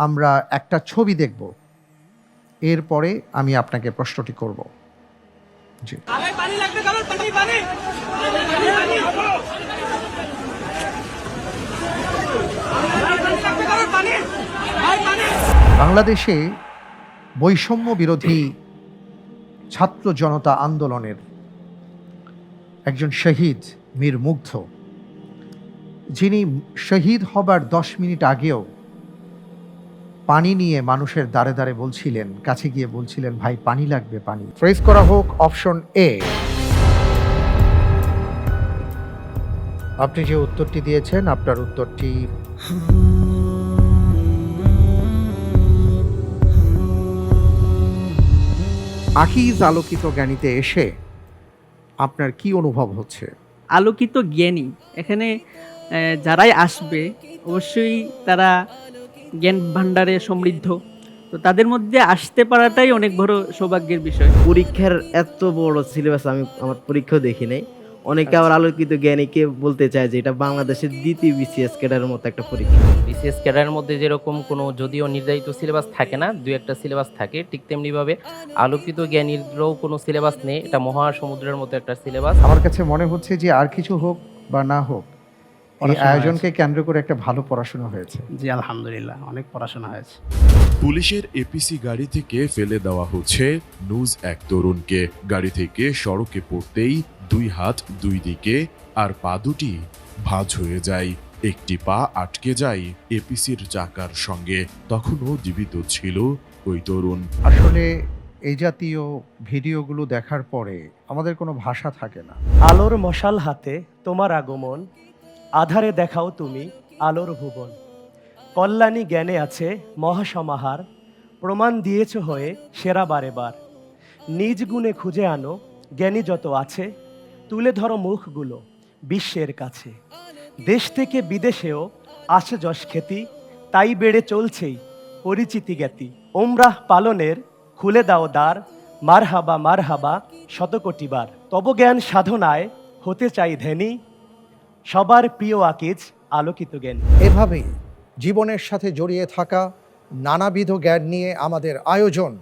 আমরা একটা ছবি দেখব। এরপরে আমি আপনাকে প্রশ্নটি করব। জি। বাংলাদেশে বৈষম্য বিরোধী ছাত্র জনতা আন্দোলনের একজন শহীদ মীর মুগ্ধ যিনি শহীদ হবার দশ মিনিট আগেও পানি নিয়ে মানুষের দ্বারে দ্বারে বলছিলেন, কাছে গিয়ে বলছিলেন, ভাই, পানি লাগবে, পানি। ফ্রেজ করা হোক অপশন এ আপনি যে উত্তরটি দিয়েছেন, আপনার উত্তরটি আকিজ আলোকিত জ্ঞানীতে এসে আপনার কি অনুভব হচ্ছে? আলোকিত জ্ঞানী। এখানে যারাই আসবে, অবশ্যই তারা জ্ঞান ভাণ্ডারে সমৃদ্ধ। তো তাদের মধ্যে আসতে পারাটাই অনেক বড় সৌভাগ্যের বিষয়। পরীক্ষার এত বড় সিলেবাস আমি আমার পরীক্ষাও দেখি নাই। অনেকে আবার আলোকিত জ্ঞানীকে বলতে চায় যে এটা বাংলাদেশের দ্বিতীয় বিসিএস ক্যাডারের মতো একটা পরীক্ষা। বিসিএস ক্যাডারের মধ্যে যেরকম কোনো যদিও নির্ধারিত সিলেবাস থাকে না দুই একটা সিলেবাস থাকে ঠিক তেমনিভাবে আলোকিত জ্ঞানীরও কোনো সিলেবাস নেই। এটা মহাসমুদ্রের মতো একটা সিলেবাস আমার কাছে মনে হচ্ছে যে আর কিছু হোক বা না হোক এই আয়োজনকে কেন্দ্র করে একটা ভালো পড়াশোনা হয়েছে। জি আলহামদুলিল্লাহ অনেক পড়াশোনা হয়েছে। পুলিশের এপিসি গাড়ি থেকে ফেলে দেওয়া হচ্ছে নুজ এক তরুণকে। গাড়ি থেকে সড়কে পড়তেই দুই হাত দুই দিকে আর পা দুটি ভাঁজ হয়ে যায়। একটি পা আটকে যায় এপিসির চাকার সঙ্গে। তখনও জীবিত ছিল ওই তরুণ। আসলে এই জাতীয় ভিডিওগুলো দেখার পরে আমাদের কোনো ভাষা থাকে না। আলোর মশাল হাতে তোমার আগমন আধারে দেখাও তুমি আলোর ভুবন। কল্যাণী জ্ঞানে আছে মহাসমাহার, প্রমাণ দিয়েছ হয়ে সেরা বারে বার নিজ গুণে খুঁজে আনো, জ্ঞানী যত আছে, তুলে ধরো মুখগুলো বিশ্বের কাছে। দেশ থেকে বিদেশেও আসে যশ খ্যাতি, তাই বেড়ে চলছেই পরিচিতি জ্ঞাতি। ওমরাহ পালনের খুলে দাও দ্বার, মারহাবা মারহাবা শতকোটিবার তব জ্ঞান সাধনায় হতে চাই ধ্যানী সবার প্রিয় আকিজ আলোকিত জ্ঞান। এভাবেই জীবনের সাথে জড়িয়ে থাকা নানাবিধ জ্ঞান নিয়ে আমাদের আয়োজন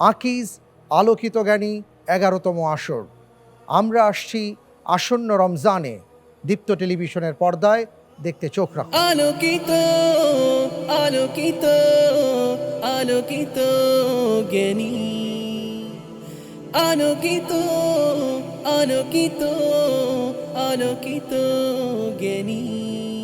আকিজ আলোকিত জ্ঞানী এগারোতম আসর। আমরা আসছি আসন্ন রমজানে দীপ্ত টেলিভিশনের পর্দায় দেখতে চোখ রাখুন। আলোকিত আলোকিত আলোকিত জ্ঞানী। আলোকিত আলোকিত আলোকিত জ্ঞানী।